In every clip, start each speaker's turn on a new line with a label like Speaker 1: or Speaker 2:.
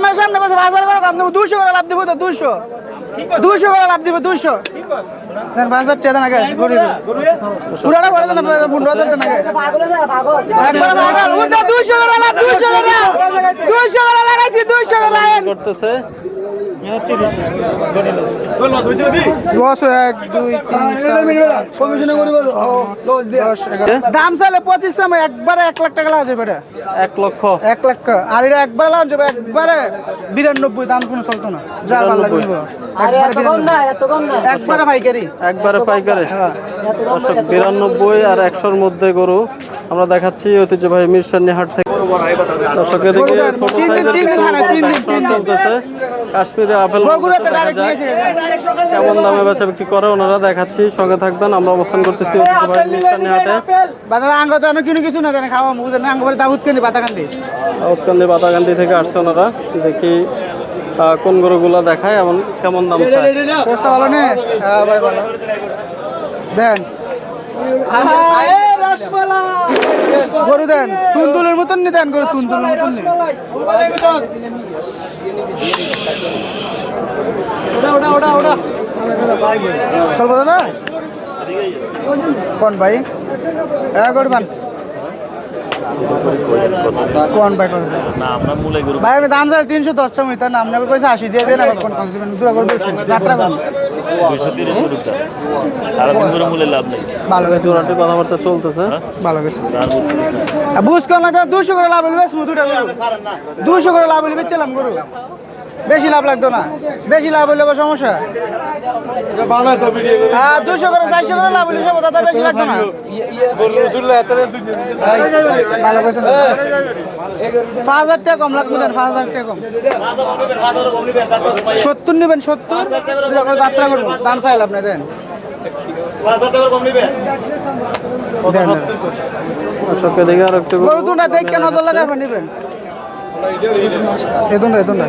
Speaker 1: ক্যামেরার সামনে বসে বাজার করে দেবো দুশো করে লাভ দেবো তো দুশো দুশো করে লাভ দেবো দুশো দেন। পাঁচ হাজার দুশো করে দুশো করে দুশো করে লাগাইছি দুশো দাম চাইলে পঁচিশ একবারে এক লাখ টাকা লাগা যাবে
Speaker 2: এক লক্ষ।
Speaker 1: এক লাখ। আর এটা একবারে লাগা যাবে একবারে বিরানব্বই দাম কোনো চলতো না। যার ভালো লাগবে। একবারে পাইকারি।
Speaker 2: একবারে পাইকারে।
Speaker 1: হ্যাঁ।
Speaker 2: বিরানব্বই আর একশোর মধ্যে গরু। আমরা দেখাচ্ছি ঐতিহ্যবাহী মিরসানি হাট থেকে। দর্শক এদিকে ছোট সাইজের
Speaker 1: তিন দিন
Speaker 2: কিছু
Speaker 1: হানে,
Speaker 2: গরু
Speaker 1: তিন দিন,
Speaker 2: দেখাশোনা
Speaker 1: তিন দিন।
Speaker 2: চলতেছে। কাশ্মীরে আপেল
Speaker 1: বগুড়াতে
Speaker 2: দেখা যায়। কেমন দামে বেচা বিক্রি করে ওনারা? দেখাচ্ছি সঙ্গে থাকবেন। আমরা অবস্থান করতেছি মিরসানি হাটে।
Speaker 1: বাজারে আঙ্গ তো অনেক কিছু কিছু না জানে খাওয়া বুঝে না আঙ্গ কেন্দ্রে বাতাকান্দি।
Speaker 2: থেকে আসছে ওনারা। দেখি কোন গরুগুলো দেখায় এমন কেমন দাম চায়।
Speaker 1: ভালো নে। ভাই ভালো। দেন। গরু দেন তুলতুলের মতন নি দেন গরু তুনতুলের মতন নি। চলবো দাদা কোন ভাই? হ্যাঁ করবান কোন ভাই কোন ভাই? আমি দাম চাই তিনশো দশ ছমি তার নাম নেবে পয়সা আশি দিয়ে দেন আবার কোন কোন দিবেন দুরা করবে যাত্রা কোন ভালো গেছে।
Speaker 2: জোড়াটির কথাবার্তা চলতেছে।
Speaker 1: ভালো গেছে। বুঝ কর না দুশো করে লাভ হইবে বেশ দুটা দুশো করে লাভ হইলে বেচলাম গরু। বেশি লাভ লাগতো না। বেশি লাভ হইলে সমস্যা। হ্যাঁ দুশো করে চারশো করে লাভ হইলে সব দাদা বেশি লাগতো না। পাঁচ হাজার টাকা কম লাগবে পাঁচ হাজার টাকা কম। সত্তর নেবেন সত্তর। যাত্রা করব দাম চাইল আপনি দেন। দেন। দেন।
Speaker 2: দর্শক এদিকে আর একটু
Speaker 1: গরু দুটা দেখে নজর লাগাই নেবেন। এদুন না এদুন না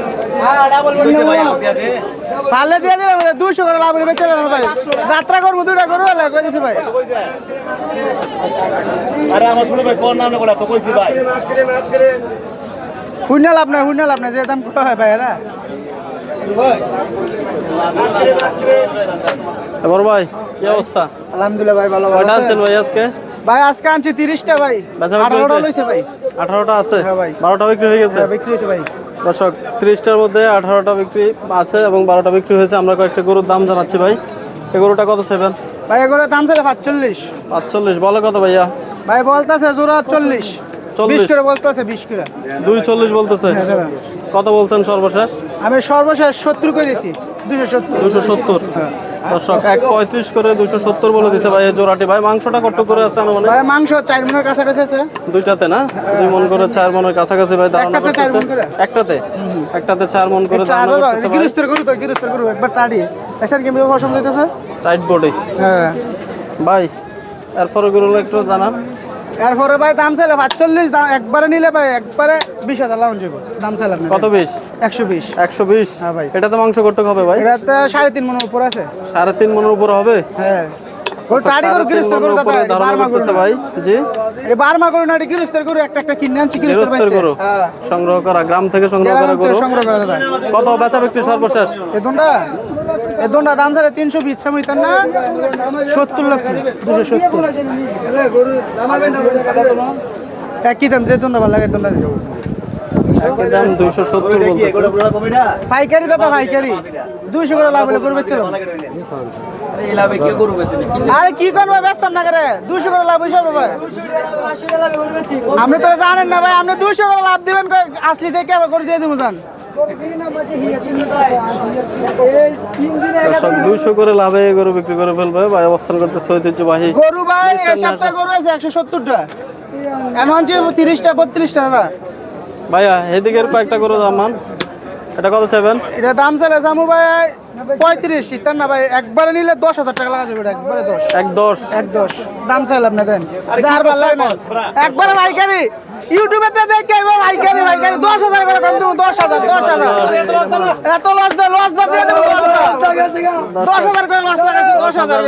Speaker 1: পারলে দিয়ে দিলাম দুশো করে লাভ নেবে চলে ভাই। যাত্রা করব দুটা করব ভাই?
Speaker 3: আরে আমার ছোট ভাই কোন নাম বলে তো কইছি ভাই।
Speaker 1: শূন্য লাভ নাই শূন্য লাভ নাই যে দাম কয় হয় ভাই এরা?
Speaker 2: এবার ভাই কি অবস্থা?
Speaker 1: আলহামদুলিল্লাহ ভাই ভালো
Speaker 2: আনছেন ভাই আজকে?
Speaker 1: ভাই আজকে আনছি তিরিশটা ভাই। আঠারোটা লইছে ভাই।
Speaker 2: আঠারোটা আছে?
Speaker 1: হ্যাঁ ভাই।
Speaker 2: বারোটা বিক্রি হয়ে গেছে?
Speaker 1: হ্যাঁ, বিক্রি হয়েছে ভাই।
Speaker 2: দর্শক ত্রিশটার মধ্যে আঠারোটা বিক্রি আছে এবং বারোটা বিক্রি হয়েছে। আমরা কয়েকটা গরুর দাম জানাচ্ছি ভাই। এই গরুটা কত চাইবেন?
Speaker 1: ভাই এগুলো দাম ছিল পাঁচচল্লিশ।
Speaker 2: পাঁচচল্লিশ। বলে কত ভাইয়া?
Speaker 1: ভাই বলতেছে জোড়া চল্লিশ।
Speaker 2: চল্লিশ।
Speaker 1: করে বলতেছে বিশ করে।
Speaker 2: দুই চল্লিশ বলতেছে।
Speaker 1: হ্যাঁ
Speaker 2: কত বলছেন সর্বশেষ?
Speaker 1: আমি সর্বশেষ সত্তর করে দিয়েছি। দুশো সত্তর।
Speaker 2: দুশো সত্তর।
Speaker 1: হ্যাঁ।
Speaker 2: দর্শক এক পঁয়ত্রিশ করে দুশো সত্তর বলে দিছে ভাই জোড়াটি। ভাই মাংসটা কত করে আছে মানে
Speaker 1: ভাই মাংস চার মনের কাছাকাছি আছে।
Speaker 2: দুইটাতে না? দুই মন করে চার মনের কাছাকাছি ভাই ধারণা
Speaker 1: একটাতে করে?
Speaker 2: একটাতে? একটাতে চার মন করে ভাই।
Speaker 1: গিরস্তের গরু তো গিরস্তের করু একবার টাড়ি এসেন কেমন অসম হইতেছে?
Speaker 2: টাইট বডি
Speaker 1: হ্যাঁ।
Speaker 2: ভাই এরপরে গরুগুলো একটু জানান।
Speaker 1: এরপরে ভাই দাম চাইলে পাঁচচল্লিশ দাম একবারে নিলে ভাই একবারে বিশ হাজার লাউন যাব দাম চাইলে আপনি
Speaker 2: কত বিশ?
Speaker 1: একশো বিশ।
Speaker 2: একশো বিশ?
Speaker 1: হ্যাঁ ভাই।
Speaker 2: এটাতে মাংস কটক হবে ভাই?
Speaker 1: এটাতে সাড়ে তিন মনের উপর আছে।
Speaker 2: সাড়ে তিন মনের উপর হবে?
Speaker 1: হ্যাঁ। এটা এটা এটা বাড়িতে। হ্যাঁ।
Speaker 2: সংগ্রহ করা গ্রাম থেকে সংগ্রহ করা কত? বেচা বিক্রি সর্বশেষ?
Speaker 1: এ দোনটা দাম চাইলে তিনশো বিশ ছয় মিটার না? সত্তর লক্ষ দুশো সত্তর। একই দাম যে দোনটা ভালো লাগে দোনটা
Speaker 2: দুইশো
Speaker 1: পাইকারি দাদা পাইকারি। করে লাভ হলে করবে চলো। আরে কি করব ব্যস্ত না করে? দুশো করে লাভ হয়েছে আপনি তো জানেন না ভাই আপনি দুশো করে লাভ দিবেন আসলি থেকে আবার করে দিয়ে দিব জান।
Speaker 2: দুইশো করে লাভে গরু বিক্রি করে ফেলবে ভাই অবস্থান ঐতিহ্যবাহী
Speaker 1: গরু ভাই সপ্তাহে গরু আছে একশো সত্তরটা। এখন হচ্ছে তিরিশটা বত্রিশটা দাদা।
Speaker 2: ভাইয়া এদিকের কয়েকটা গরু দামান এটা কত চাইবেন?
Speaker 1: এটা দাম চাইলে জামু ভাই পঁয়ত্রিশ না ভাই। একবারে নিলে দশ হাজার টাকা লাগা যাবে একবারে দশ।
Speaker 2: এক দশ।
Speaker 1: এক দশ। দাম চাইলে আপনি দেন। যার ভালো লাগে না। একবারে ইউটিউবে তো দেখে এবার ভাইকারি ভাইকারি দশ হাজার করে কম দেবো দশ হাজার দশ হাজার। এত লস দেয় লস দিয়ে দেবো দশ হাজার। করে লস লাগাচ্ছি দশ হাজার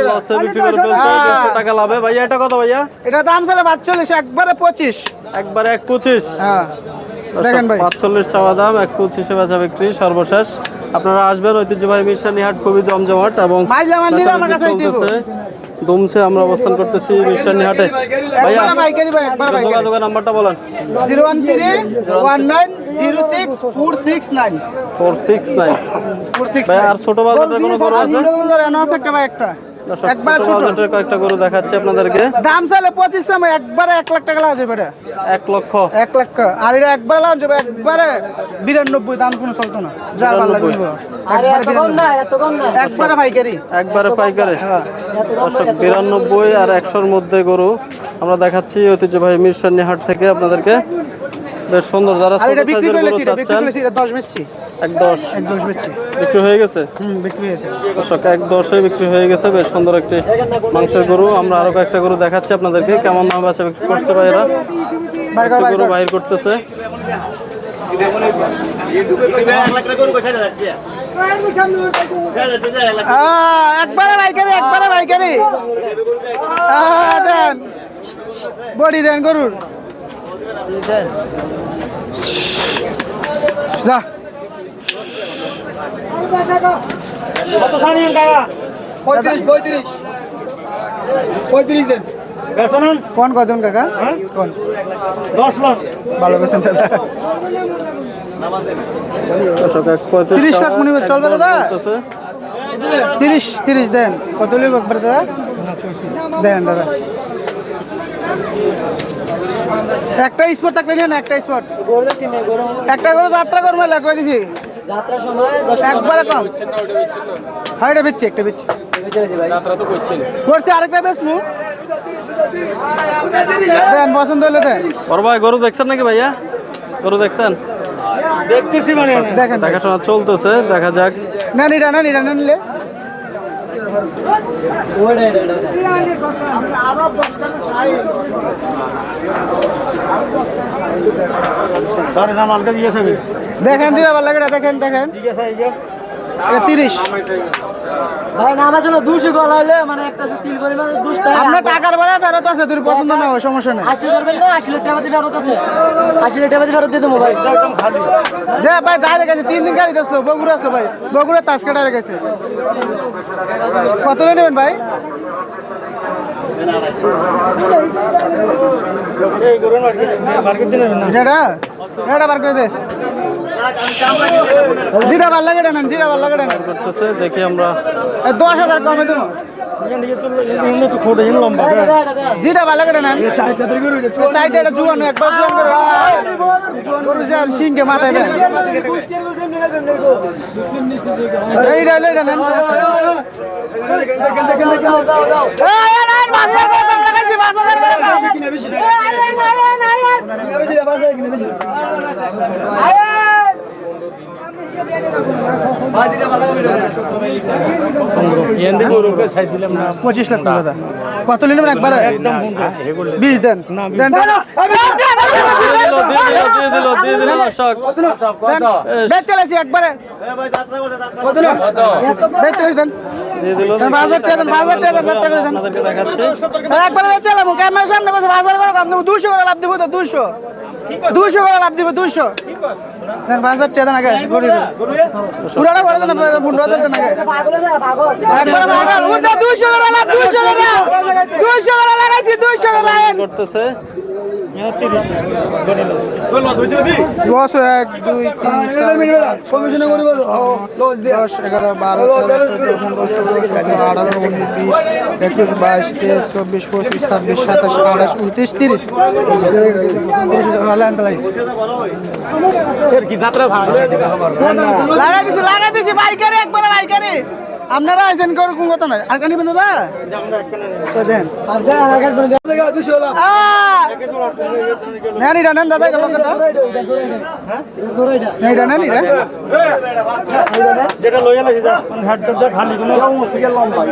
Speaker 2: টাকা লাভে। ভাইয়া এটা কত ভাইয়া?
Speaker 1: এটা দাম চাইলে পাঁচচল্লিশ একবারে পঁচিশ।
Speaker 2: একবারে এক পঁচিশ?
Speaker 1: হ্যাঁ। দেখেন ভাই।
Speaker 2: পাঁচচল্লিশ চাওয়া দাম এক পঁচিশে বেচা বিক্রি সর্বশেষ। আপনারা আসবেন ঐতিহ্যবাহী মিশানি হাট খুবই জমজমাট এবং
Speaker 1: আমার।
Speaker 2: চলতেছে। দুমছে আমরা অবস্থান করতেছি মিশানি হাটে। ভাইয়া যোগাযোগের নাম্বারটা বলেন।
Speaker 1: Zero one three one nine zero six four six nine.
Speaker 2: Four six nine.
Speaker 1: Four six
Speaker 2: ভাই আর ছোট বাজারটা কোনো খরচ আছে?
Speaker 1: একটা ভাই একটা।
Speaker 2: দর্শক,
Speaker 1: একবারে
Speaker 2: ছোট
Speaker 1: ছোট।
Speaker 2: কয়েকটা গরু দেখাচ্ছি আপনাদেরকে।
Speaker 1: দাম চাইলে পঁচিশ সময় একবারে এক লাখ টাকা
Speaker 2: এক লক্ষ।
Speaker 1: এক লাখ আর এটা একবারে বিরানব্বই দাম কোনো চলতো না। যার ভালো লাগবে একবারে বিরানব্বই। একবারে পাইকারি।
Speaker 2: দর্শক বিরানব্বই আর একশোর মধ্যে গরু। আমরা দেখাচ্ছি ঐতিহ্যবাহী মিরসানি হাট থেকে আপনাদেরকে। বেশ সুন্দর যারা ছোট সাইজের গরু চাচ্ছেন
Speaker 1: করলে এটা দশ বেচছি?
Speaker 2: এক দশ।
Speaker 1: এক দশ বেচছি।
Speaker 2: বিক্রি হয়ে গেছে?
Speaker 1: হুম বিক্রি হয়েছে।
Speaker 2: দর্শক এক বিক্রি হয়ে গেছে বেশ সুন্দর একটি মাংসের গরু। আমরা আরও কয়েকটা গরু দেখাচ্ছি আপনাদেরকে কেমন দাম আছে বিক্রি করছে ভাইরা গরু। বাহির করতেছে।
Speaker 1: একবারে একবারে দেন। বডি দেন গরুর। যা? কোন কজন কাকা? কোন?
Speaker 3: দশ লাখ।
Speaker 1: ভালো বেছেন 30 লাখ মনে হয় চলবে দাদা? তিরিশ তিরিশ দেন। কত লিব একবার দাদা? দেন দাদা। একটা স্পট থাকলে নিন একটা স্পট একটা করে যাত্রা করব লেখা দিছি। একবারে কম। হ্যাঁ এটা বেচছি একটা বেচছি। করছি আরেকটা বেশ মু দেন পছন্দ হলে দেন।
Speaker 2: বড় ভাই গরু দেখছেন নাকি ভাইয়া? গরু দেখছেন?
Speaker 3: দেখতেছি মানে।
Speaker 1: দেখেন
Speaker 2: দেখাশোনা চলতেছে দেখা যাক।
Speaker 1: না নিরা না নিরা না নিলে
Speaker 3: সাড়ে দাম আলকা দিয়েছে আমি
Speaker 1: দেখেন জিরা ভালো লাগে দেখেন দেখেন
Speaker 3: ঠিক আছে এই যে
Speaker 1: এটা তিরিশ
Speaker 4: ভাই না আমার জন্য দুশো গলা হলে মানে একটা তিল পরিমাণ দুশ
Speaker 1: আপনার টাকার বেলা ফেরত আছে তোর পছন্দ না হয় সমস্যা নেই।
Speaker 4: আশি করবেন না আশি লাখ টাকা ফেরত আছে। আশি লাখ টাকা ফেরত দিয়ে দেবো ভাই।
Speaker 1: যে ভাই দাঁড়িয়ে গেছে তিন দিন গাড়ি আসলো বগুড়া আসলো ভাই বগুড়া তাস কাটা গেছে। কত করে নেবেন ভাই? এটা? এটা বার করে দে। জিরা ভালো লাগে না জিরা ভালো লাগে না
Speaker 2: করতেছে দেখি আমরা
Speaker 1: দশ হাজার কমে দেবো জিরা ভালো লাগে না সাইডে এটা জুয়ানো একবার জুয়ান করে জুয়ান করে সিংকে মাথায় দেয় এইটা হলো এটা নেন এই, পঁচিশ লাখ দাদা কত নেবেন একবারে? বিশ দেন। দুশো করে লাভ দিব তো দুশো দুশো করে লাভ দিব দুশো দেন পাঁচ হাজার টাকা দেন আগে পুরাটা করে দেন পনেরো হাজার দেন আগে। করে লাভ দুশো করে দুশো করে লাগাইছি দুশো করে
Speaker 2: করতেছে।
Speaker 1: দশ এক দুই তিন দশ এগারো বারো তেরো চোদ্দ পনেরো ষোলো সতেরো আঠারো উনিশ বিশ একুশ বাইশ তেইশ চব্বিশ পঁচিশ ছাব্বিশ সাতাশ আঠাশ উনত্রিশ তিরিশ। লাগাই দিছি লাগাই দিছি বাইকারে একবারে বাইকারে। আপনারা আইছেন করে কোন কথা নাই? আর কানি বেন দাদা আর দেন আহ! নেন এটা নেন দাদা এটা লোকেরটা নেন এটা নেন। এটা
Speaker 3: যেটা লইয়া লাগি যা হাট চর্চা খালি কোনো মুশকিল লম্বা